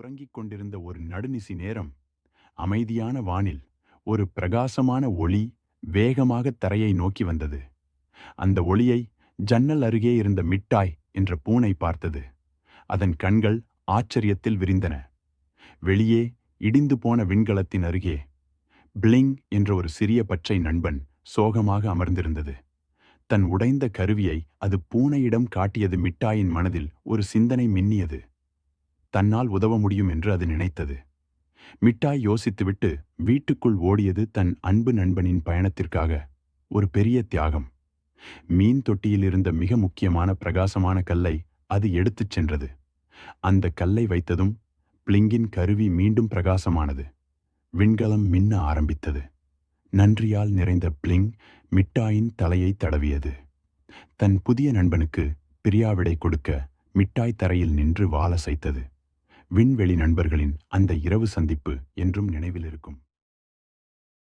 உறங்கிக் கொண்டிருந்த ஒரு நடுநிசி நேரம். அமைதியான வானில் ஒரு பிரகாசமான ஒளி வேகமாக தரையை நோக்கி வந்தது. அந்த ஒளியை ஜன்னல் அருகே இருந்த மிட்டாய் என்ற பூனை பார்த்தது. அதன் கண்கள் ஆச்சரியத்தில் விரிந்தன. வெளியே இடிந்து போன விண்கலத்தின் அருகே பிளிங் என்ற ஒரு சிறிய பச்சை நண்பன் சோகமாக அமர்ந்திருந்தது. தன் உடைந்த கருவியை அது பூனையிடம் காட்டியது மிட்டாயின் மனதில் ஒரு சிந்தனை மின்னியது. தன்னால் உதவ முடியும் என்று அது நினைத்தது. மிட்டாய் யோசித்துவிட்டு வீட்டுக்குள் ஓடியது தன் அன்பு நண்பனின் பயணத்திற்காக ஒரு பெரிய தியாகம். மீன் தொட்டியில் இருந்த மிக முக்கியமான பிரகாசமான கல்லை அது எடுத்துச் சென்றது. அந்த கல்லை வைத்ததும் பிளிங்கின் கருவி மீண்டும் பிரகாசமானது. விண்கலம் மின்ன ஆரம்பித்தது. நன்றியால் நிறைந்த பிளிங் மிட்டாயின் தலையை தடவியது. தன் புதிய நண்பனுக்கு பிரியாவிடை கொடுக்க மிட்டாய் தரையில் நின்று வாழ சைத்தது விண்வெளி நண்பர்களின் அந்த இரவு சந்திப்பு என்றும் நினைவில் இருக்கும்